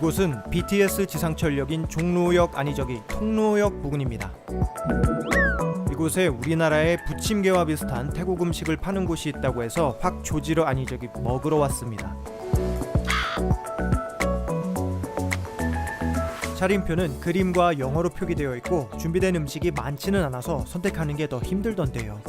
이곳은 BTS 지상철역인 종로역 아니 저기 통로역 부근입니다. 이곳에 우리나라의 부침개와 비슷한 태국 음식을 파는 곳이 있다고 해서 확 조지러 저기 먹으러 왔습니다. 차림표는 그림과 영어로 표기되어 있고 준비된 음식이 많지는 않아서 선택하는 게 더 힘들던데요.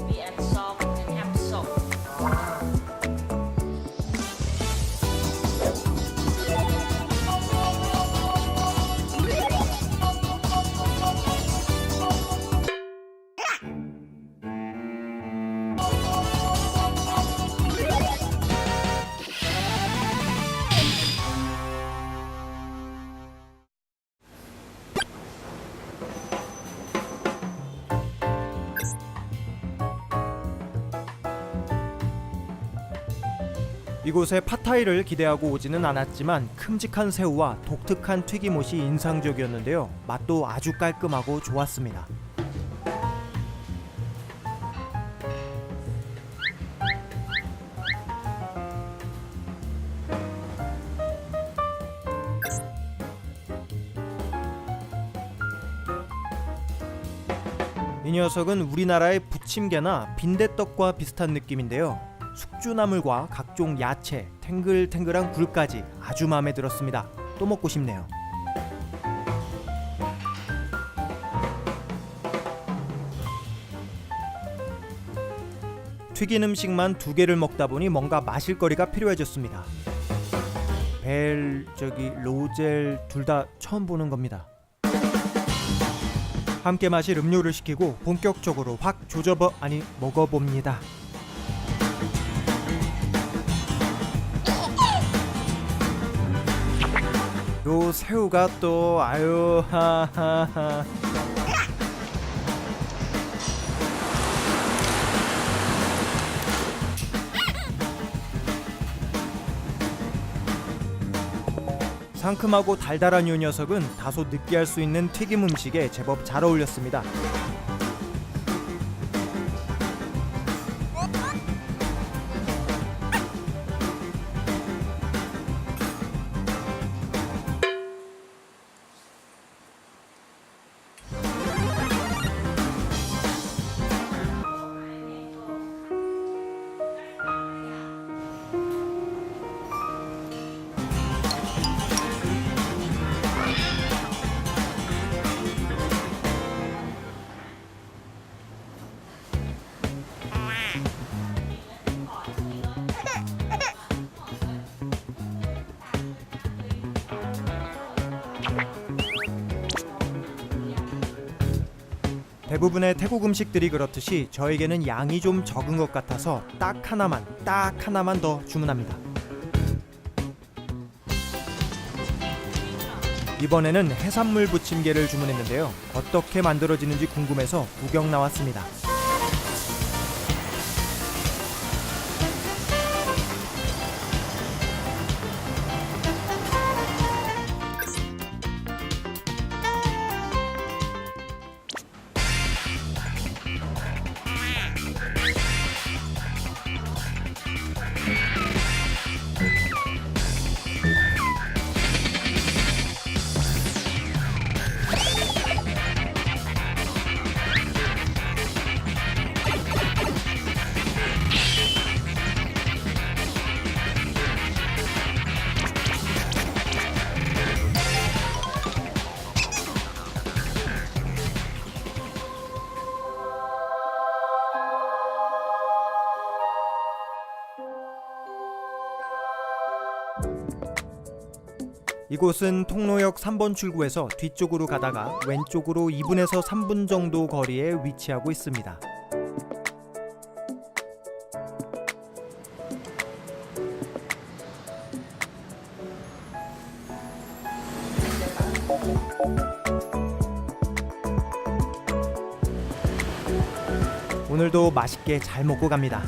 이곳에 팟타이를 기대하고 오지는 않았지만 큼직한 새우와 독특한 튀김옷이 인상적이었는데요. 맛도 아주 깔끔하고 좋았습니다. 이 녀석은 우리나라의 부침개나 빈대떡과 비슷한 느낌인데요. 숙주나물과 각종 야채, 탱글탱글한 굴까지 아주 마음에 들었습니다. 또 먹고 싶네요. 튀긴 음식만 두 개를 먹다 보니 뭔가 마실 거리가 필요해졌습니다. 벨, 저기 로젤 둘 다 처음 보는 겁니다. 함께 마실 음료를 시키고 본격적으로 확 조져버 아니 먹어봅니다. 요 새우가 또 아유 하하하 상큼하고 달달한 요 녀석은 다소 느끼할 수 있는 튀김 음식에 제법 잘 어울렸습니다. 대부분의 태국 음식들이 그렇듯이 저에게는 양이 좀 적은 것 같아서 딱 하나만 딱 하나만 더 주문합니다. 이번에는 해산물 부침개를 주문했는데요. 어떻게 만들어지는지 궁금해서 구경 나왔습니다. 이곳은 통로역 3번 출구에서 뒤쪽으로 가다가 왼쪽으로 2분에서 3분 정도 거리에 위치하고 있습니다. 오늘도 맛있게 잘 먹고 갑니다.